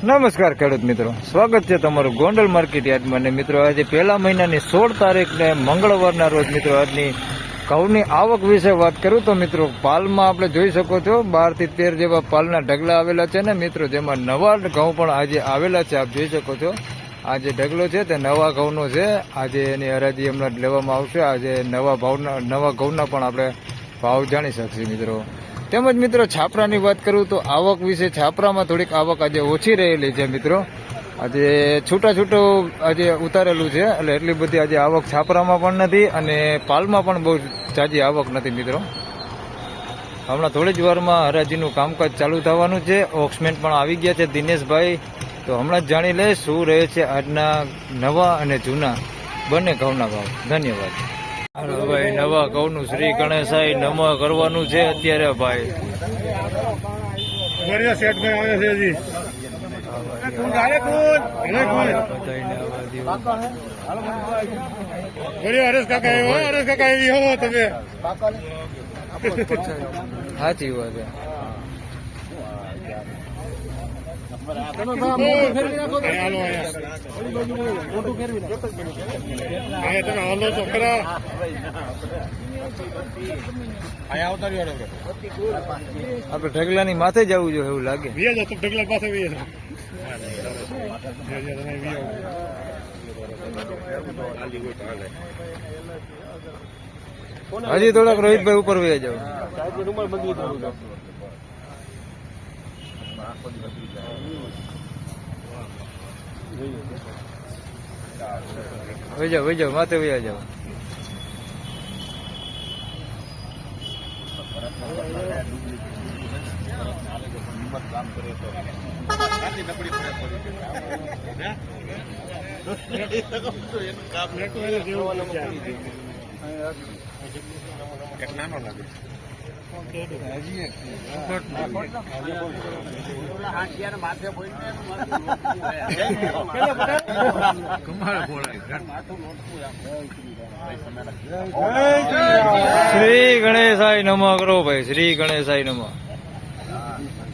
નમસ્કાર ખેડૂત મિત્રો. સ્વાગત છે તમારું ગોંડલ માર્કેટ યાર્ડમાં. અને મિત્રો, આજે પહેલા મહિનાની સોળ તારીખને મંગળવારના રોજ મિત્રો, આજની ઘઉંની આવક વિશે વાત કરું તો મિત્રો, પાલમાં આપણે જોઈ શકો છો બારથી તેર જેવા પાલના ઢગલા આવેલા છે ને મિત્રો, જેમાં નવા ઘઉં પણ આજે આવેલા છે. આપ જોઈ શકો છો, આ જે ઢગલો છે તે નવા ઘઉંનો છે. આજે એની હરાજી હમણાં લેવામાં આવશે. આજે નવા ભાવના, નવા ઘઉંના પણ આપણે ભાવ જાણી શકશે મિત્રો. તેમજ મિત્રો છાપરાની વાત કરું તો આવક વિશે છાપરામાં થોડીક આવક આજે ઓછી રહેલી છે મિત્રો. આજે છૂટા છૂટું આજે ઉતારેલું છે, એટલે એટલી બધી આજે આવક છાપરામાં પણ નથી અને પાલમાં પણ બહુ જાજી આવક નથી મિત્રો. હમણાં થોડી જ વારમાં હરાજીનું કામકાજ ચાલુ થવાનું છે ઓક્સમેન્ટ પણ આવી ગયા છે દિનેશભાઈ. તો હમણાં જ જાણી લે શું રહે છે આજના નવા અને જૂના બંને ઘઉંના ભાવ. ધન્યવાદ. ભાઈ નવા ઘઉંનું શ્રી ગણેશાય નમઃ કરવાનું છે અત્યારે ભાઈ. સાચી વાત હાલો આવતા રહ્યો આપણે ઢગલાની માથે જવું જોઈએ એવું લાગે ઢગલા પાસે. હજી, થોડાક રોહિતભાઈ ઉપર વહી જાવ વહી જાવ વહી માથે વહી જાવ મેં તો એને જેવું નથી એક નાનો લાગે. શ્રી ગણેશાય નમઃ કરો ભાઈ શ્રી ગણેશાય નમઃ.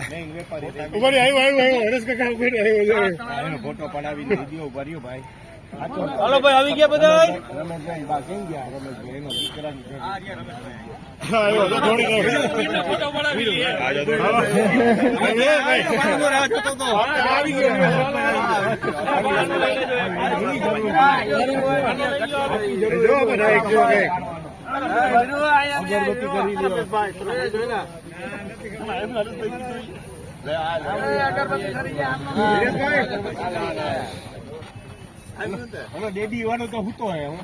ઊભા રહ્યો, આવ્યો આવ્યો હરેશ કાકા ઊભા રહ્યો, ફોટો પડાવી વીડિયો ભર્યો ભાઈ હાલો ભાઈ આવી ગયા બધા રમેશભાઈ બા કેમ ગયા રમેશભાઈ એનો દીકરાની છે. હા, આવ્યો, વાળો. હા, ડેડી વાનો તો હું તો હે હું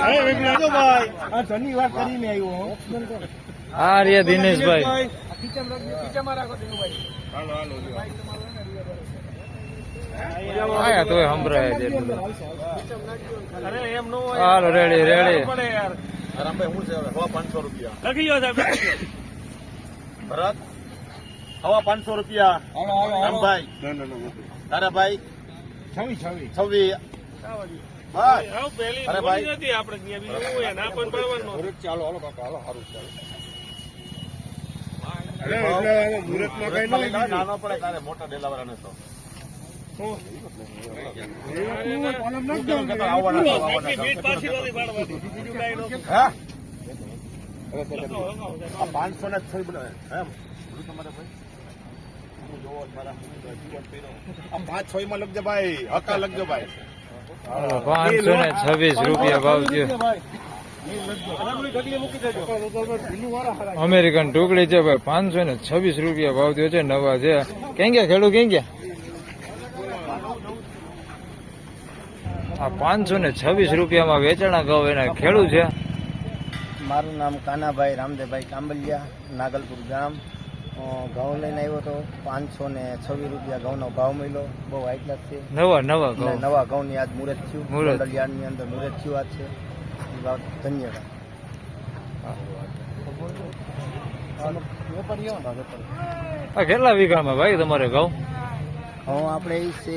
હવે, વૈભલો જો ભાઈ. આ શનિવાર કરીને આવ્યો હું આ રહ્યા દિનેશભાઈ આયા તોય સંભળાય છે. હાલો રેડી રેડી. રામભાઈ હું છે હવા? પાંચસો રૂપિયા. લખી ગયો સાહેબ ભરત હવા પાંચસો રૂપિયા. રામભાઈ તારા ભાઈ છવી છવી છવી બસ. અરે ભાઈ. ચાલો હાલો કાકા હાલો સારું ચાલો. અરે. નાનો પડે તારે મોટા ડેલાવાળાને તો. પાંચસો ને આ પાંચ છ માં લખજો ભાઈ હકા લખજો ભાઈ પાંચસો ને છવ્વીસ રૂપિયા ભાવ છે અમેરિકન ટુકડી છે, ભાઈ. પાંચસો ને છવ્વીસ રૂપિયા ભાવ થયો છે, નવા છે. ક્યાં ગયા ખેડૂત ક્યાં ગયા? આ પાંચસો ને છવ્વીસ રૂપિયામાં વેચાણા ઘઉં એના ખેડૂત છે. મારું નામ કાનાભાઈ રામદેવભાઈ કાંબલિયા નાગલપુર ગામ. ઘઉં લઈને આવ્યો તો પાંચસો ને છવ્વીસ રૂપિયા ઘઉંનો ભાવ મળ્યો. બહુ હાઈ ક્લાસ છે. નવા નવા ઘઉં. નવા ઘઉંની આજ મુહૂર્ત થયું. મુહૂર્ત. અંદર મુહૂર્ત થયું આજ છે. એ બાબત ધન્યવાદ. કેટલા વીઘામાં ભાઈ તમારે ઘઉં? ઘઉં આપણે છે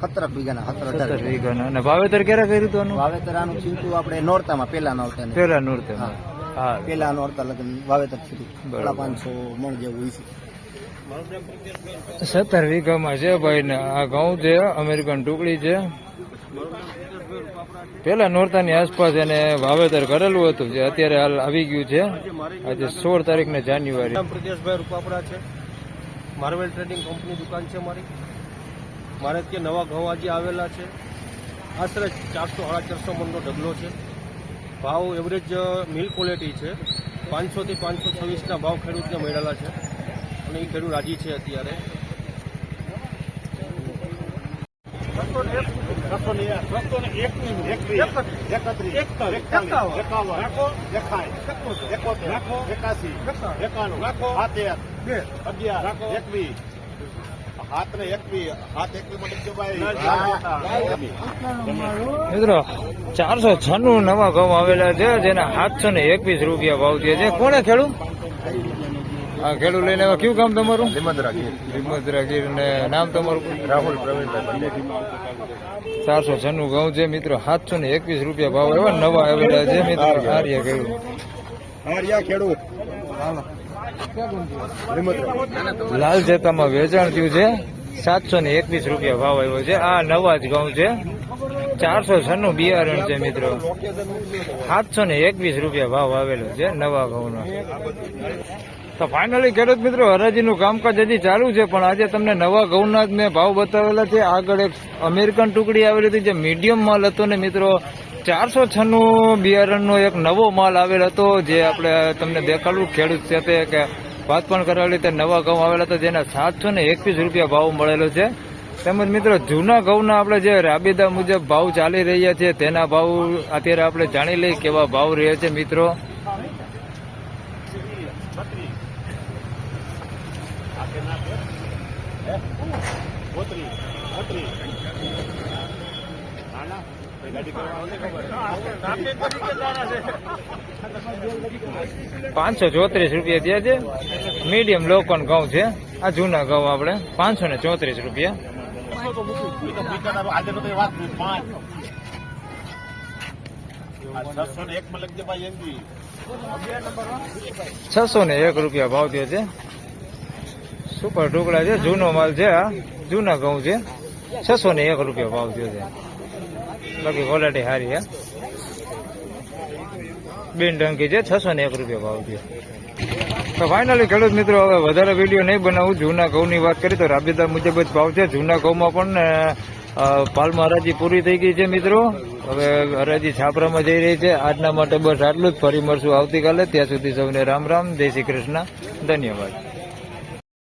સત્તર વીઘાના સત્તર અઢાર વીઘાના. અને વાવેતર ક્યારે કર્યું હતું વાવેતર આનું થયું હતું આપણે નોરતામાં પેલા નોરતા પેલા નોરતા હા. હા. પેલા નોરતા લગન વાવેતર થયું. સાડા પાંચસો મણ જેવું હોય છે. સત્તર વીઘામાં છે ભાઈ ને આ ઘઉં છે અમેરિકન ટુકડી છે. પેલા નોરતાની આસપાસ એને વાવેતર કરેલું હતું જે અત્યારે હાલ આવી ગયું છે. આજે સોળ તારીખ ને જાન્યુઆરી પ્રદેશભાઈ રૂપાપડા છે. માર્વેલ ટ્રેડિંગ કંપની દુકાન છે મારી. મારે ત્યાં નવા ઘઉં આજે આવેલા છે. આશરે ચારસો સાડા ચારસો મણનો ઢગલો છે. ભાવ એવરેજ મિલ ક્વોલિટી છે. પાંચસોથી પાંચસો છવ્વીસના ભાવ ખેડૂતને મળેલા છે. અને એ ખેડૂત રાજી છે અત્યારે. એકાણું અગિયાર. એકવીસ. હાથ ને એકવીસ હાથ એકવીસ મિત્રો ચારસો છન્નું નવા ઘઉં આવેલા છે જેના સાતસો ને એકવીસ રૂપિયા ભાવ થયા છે. કોને ખેડૂત? આ ખેડૂત લઈને આવ્યા કયું કામ તમારું? હિંમતરા ગીર ને નામ તમારું? રાહુલ પ્રવીણભાઈ ચારસો છન્નું ઘઉં છે મિત્રો. સાતસો ને એકવીસ રૂપિયા ભાવ એવા નવા આવેલા છે મિત્રો. આર્ય ખેડૂત. આર્યા ખેડૂત. લાલ જતામાં વેચાણ થયું છે. સાતસો ને એકવીસ રૂપિયા ભાવ આવ્યો છે. આ નવા જ ઘઉં છે. ચારસો છન્નું બિયારણ છે મિત્રો. સાતસો ને એકવીસ રૂપિયા ભાવ આવેલો છે નવા ઘઉંનો તો ફાઇનલી ખેડૂત મિત્રો, હરાજીનું કામકાજ હજી ચાલુ છે, પણ આજે તમને નવા ઘઉંના જ મેં ભાવ બતાવેલા છે. આગળ એક અમેરિકન ટુકડી આવેલી હતી જે મીડિયમ માલ હતો ને મિત્રો ચારસો છન્નું બિયારણનો એક નવો માલ આવેલ હતો, જે આપણે તમને દેખાડું. ખેડૂત સાથે કે વાત પણ કરાવેલી તે નવા ઘઉં આવેલા હતા, જેના સાતસો ને એકવીસ રૂપિયા ભાવ મળેલો છે. તેમજ મિત્રો, જૂના ઘઉંના આપણે જે રાબેદા મુજબ ભાવ ચાલી રહ્યા છે, તેના ભાવ અત્યારે આપણે જાણી લઈએ કેવા ભાવ રહે છે, મિત્રો. ગાડી પાંચસો ચોત્રીસ રૂપિયા થયા છે. મીડિયમ લોકોન ઘઉં છે. આ જૂના ઘઉં આપણે. પાંચસો ને ચોત્રીસ રૂપિયા. છસો ને એક રૂપિયા ભાવ થયો છે. સુપર ટુકડા છે. જૂનો માલ છે આ. જૂના ઘઉં છે. છસો ને એક રૂપિયા ભાવ થયો છે. બાકી ક્વોલિટી સારી, હે? બેન ડંકી છે, છસો ને એક રૂપિયા ભાવ છે તો ફાઇનલી ખેડૂત મિત્રો, હવે વધારે વીડિયો નહીં બનાવું, જૂના ઘઉંની વાત કરી તો રાબેદાર મુજબ જ ભાવ છે. જૂના ઘઉંમાં પણ પાલમાં હરાજી પૂરી થઈ ગઈ છે મિત્રો. હવે હરાજી છાપરામાં જઈ રહી છે. આજના માટે બસ આટલું જ. ફરી મળશું આવતીકાલે. ત્યાં સુધી સૌને રામ રામ. જય શ્રી કૃષ્ણ. ધન્યવાદ.